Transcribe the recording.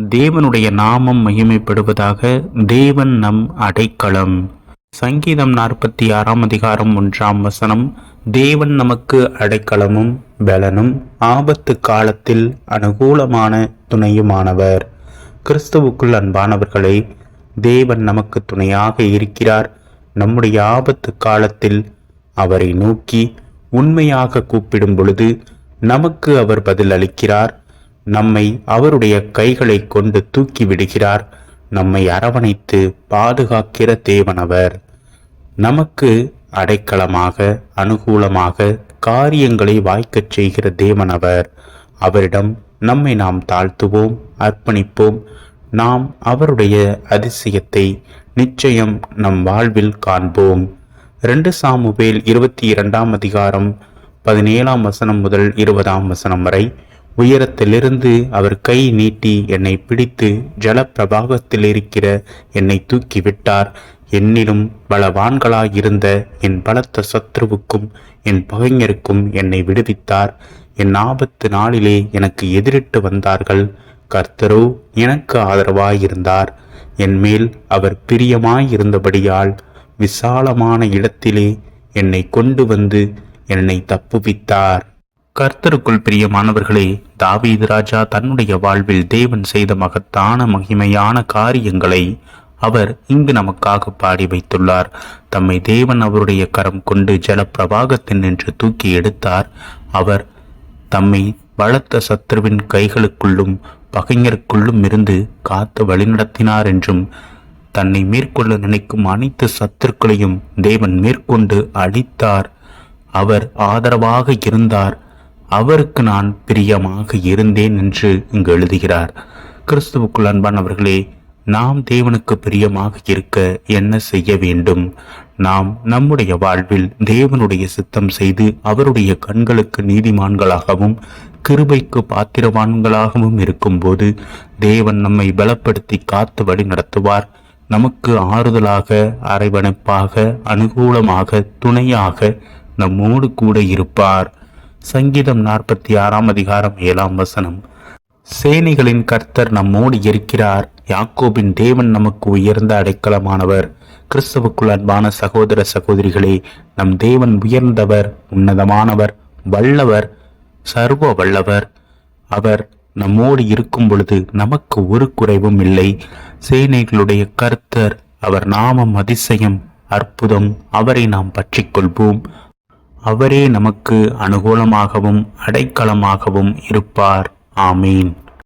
தேவனுடைய நாமம் மகிமைப்படுவதாக தேவன் நம் அடைக்கலம். சங்கீதம் நாற்பத்தி ஆறாம் அதிகாரம் ஒன்றாம் வசனம். தேவன் நமக்கு அடைக்கலமும் பலனும் ஆபத்து காலத்தில் அனுகூலமான துணையுமானவர். கிறிஸ்துவுக்குள் அன்பானவர்களே தேவன் நமக்கு துணையாக இருக்கிறார். நம்முடைய ஆபத்து காலத்தில் அவரை நோக்கி உண்மையாக கூப்பிடும் பொழுது நமக்கு அவர் பதில் அளிக்கிறார் நம்மை அவருடைய கைகளை கொண்டு தூக்கி விடுகிறார். நம்மை அரவணைத்து பாதுகாக்கிற தேவனவர். நமக்கு அடைக்கலமாக அனுகூலமாக காரியங்களை வாய்க்கச் செய்கிற தேவனவர். அவரிடம் நம்மை நாம் தாழ்த்துவோம் அர்ப்பணிப்போம். நாம் அவருடைய அதிசயத்தை நிச்சயம் நம் வாழ்வில் காண்போம். ரெண்டு சாமுவேல் இருபத்தி இரண்டாம் அதிகாரம் பதினேழாம் வசனம் முதல் இருபதாம் வசனம் வரை உயரத்திலிருந்து அவர் கை நீட்டி என்னை பிடித்து ஜலப்பிரபாகத்தில் இருக்கிற என்னை தூக்கி விட்டார் என்னிலும் பலவான்களாயிருந்த என் பலத்த சத்ருவுக்கும் என் பகைஞருக்கும் என்னை விடுவித்தார். என் ஆபத்து நாளிலே எனக்கு எதிரிட்டு வந்தார்கள். கர்த்தரோ எனக்கு ஆதரவாயிருந்தார். என் மேல் அவர் பிரியமாயிருந்தபடியால் விசாலமான இடத்திலே என்னை கொண்டு வந்து என்னை தப்புவித்தார். கர்த்தருக்குள் பிரியமானவர்களே தாவீது ராஜா தன்னுடைய வாழ்வில் தேவன் செய்த மகத்தான மகிமையான காரியங்களை அவர் இங்கு நமக்காக பாடி வைத்துள்ளார். தம்மை தேவன் அவருடைய கரம் கொண்டு ஜலப்பிரவாகத்தின் நின்று தூக்கி எடுத்தார். அவர் தம்மை பலத்த சத்ருவின் கைகளுக்குள்ளும் பகைஞருக்குள்ளும் இருந்து காத்து வழிநடத்தினார் என்றும் தன்னை மேற்கொள்ள நினைக்கும் அனைத்து சத்துருக்களையும் தேவன் மேற்கொண்டு அழித்தார். அவர் ஆதரவாக இருந்தார். அவருக்கு நான் பிரியமாக இருந்தேன் என்று இங்கு எழுதுகிறார். கிறிஸ்துவுக்குள் அன்பானவர்களே நாம் தேவனுக்கு பிரியமாக இருக்க என்ன செய்ய வேண்டும்? நாம் நம்முடைய வாழ்வில் தேவனுடைய சித்தம் செய்து அவருடைய கண்களுக்கு நீதிமான்களாகவும் கிருபைக்கு பாத்திரவான்களாகவும் இருக்கும்போது தேவன் நம்மை பலப்படுத்தி காத்து வழி நடத்துவார். நமக்கு ஆறுதலாக அரவணைப்பாக அனுகூலமாக துணையாக நம்மோடு கூட இருப்பார். சங்கீதம் நாற்பத்தி ஆறாம் அதிகாரம் ஏழாம் வசனம். சேனைகளின் கர்த்தர் நம்மோடு இருக்கிறார். யாக்கோபின் தேவன் நமக்கு உயர்ந்த அடைக்கலமானவர். கிறிஸ்தவுக்குள் அன்பான சகோதர சகோதரிகளே நம் தேவன் உயர்ந்தவர் உன்னதமானவர் வல்லவர் சர்வ வல்லவர். அவர் நம்மோடு இருக்கும் பொழுது நமக்கு ஒரு குறைவும் இல்லை. சேனைகளுடைய கர்த்தர் அவர் நாமம் அதிசயம் அற்புதம் அவரை நாம் பற்றிக்கொள்வோம். அவரே நமக்கு அனுகூலமாகவும் அடைக்கலமாகவும் இருப்பார். ஆமீன்.